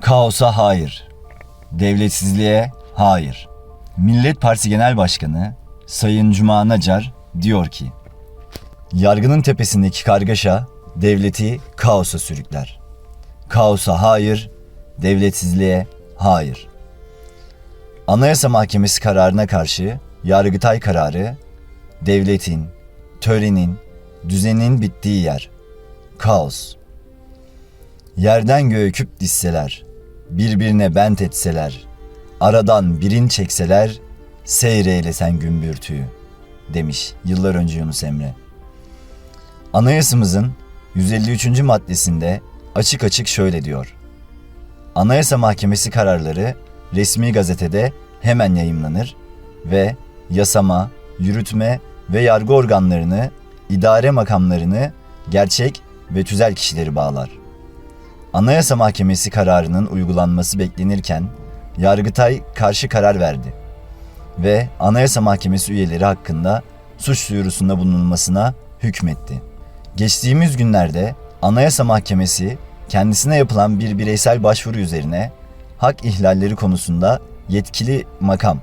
Kaosa hayır. Devletsizliğe hayır. Millet Partisi Genel Başkanı Sayın Cuma Nacar diyor ki Yargının tepesindeki kargaşa devleti kaosa sürükler. Kaosa hayır, devletsizliğe hayır. Anayasa Mahkemesi kararına karşı Yargıtay kararı devletin, törenin, düzenin bittiği yer. Kaos. Yerden göğe küp disseler, birbirine bent etseler, aradan birin çekseler, seyreyle sen gümbürtüyü, demiş yıllar önce Yunus Emre. Anayasamızın 153. maddesinde açık açık şöyle diyor. Anayasa Mahkemesi kararları resmi gazetede hemen yayımlanır ve yasama, yürütme ve yargı organlarını, idare makamlarını gerçek ve tüzel kişileri bağlar. Anayasa Mahkemesi kararının uygulanması beklenirken Yargıtay karşı karar verdi ve Anayasa Mahkemesi üyeleri hakkında suç duyurusunda bulunulmasına hükmetti. Geçtiğimiz günlerde Anayasa Mahkemesi kendisine yapılan bir bireysel başvuru üzerine hak ihlalleri konusunda yetkili makam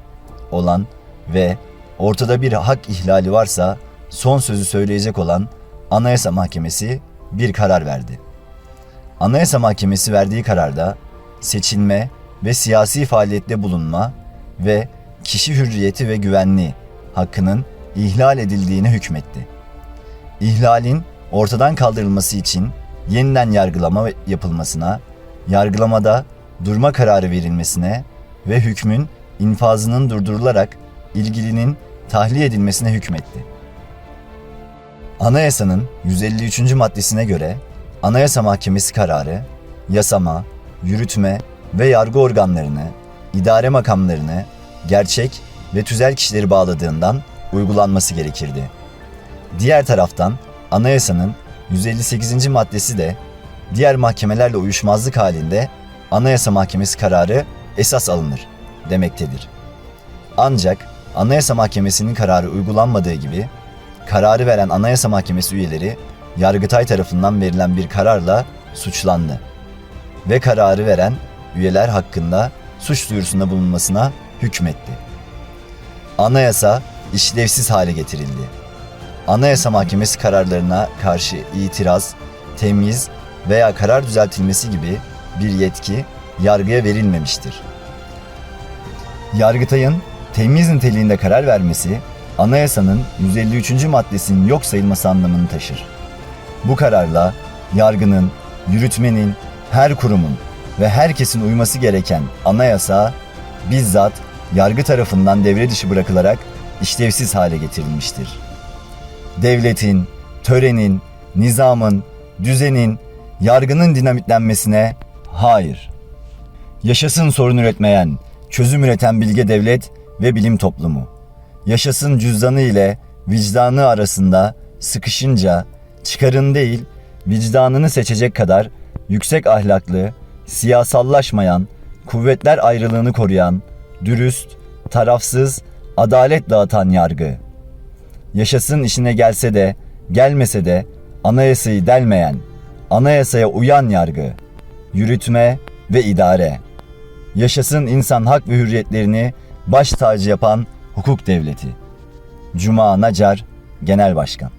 olan ve ortada bir hak ihlali varsa son sözü söyleyecek olan Anayasa Mahkemesi bir karar verdi. Anayasa Mahkemesi verdiği kararda seçilme ve siyasi faaliyette bulunma ve kişi hürriyeti ve güvenliği hakkının ihlal edildiğine hükmetti. İhlalin ortadan kaldırılması için yeniden yargılama yapılmasına, yargılamada durma kararı verilmesine ve hükmün infazının durdurularak ilgilinin tahliye edilmesine hükmetti. Anayasanın 153. maddesine göre Anayasa Mahkemesi kararı yasama, yürütme ve yargı organlarını, idare makamlarını gerçek ve tüzel kişileri bağladığından uygulanması gerekirdi. Diğer taraftan anayasanın 158. maddesi de diğer mahkemelerle uyuşmazlık halinde Anayasa Mahkemesi kararı esas alınır demektedir. Ancak Anayasa Mahkemesi'nin kararı uygulanmadığı gibi kararı veren Anayasa Mahkemesi üyeleri Yargıtay tarafından verilen bir kararla suçlandı ve kararı veren üyeler hakkında suç duyurusunda bulunmasına hükmetti. Anayasa işlevsiz hale getirildi. Anayasa Mahkemesi kararlarına karşı itiraz, temyiz veya karar düzeltilmesi gibi bir yetki yargıya verilmemiştir. Yargıtay'ın temyiz niteliğinde karar vermesi, anayasanın 153. maddesinin yok sayılması anlamını taşır. Bu kararla yargının, yürütmenin, her kurumun ve herkesin uyması gereken anayasa bizzat yargı tarafından devre dışı bırakılarak işlevsiz hale getirilmiştir. Devletin, törenin, nizamın, düzenin, yargının dinamitlenmesine hayır. Yaşasın sorun üretmeyen, çözüm üreten bilge devlet ve bilim toplumu. Yaşasın cüzdanı ile vicdanı arasında sıkışınca çıkarın değil, vicdanını seçecek kadar yüksek ahlaklı, siyasallaşmayan, kuvvetler ayrılığını koruyan, dürüst, tarafsız, adalet dağıtan yargı. Yaşasın işine gelse de, gelmese de anayasayı delmeyen, anayasaya uyan yargı, yürütme ve idare. Yaşasın insan hak ve hürriyetlerini baş tacı yapan hukuk devleti. Cuma Nacar, Genel Başkan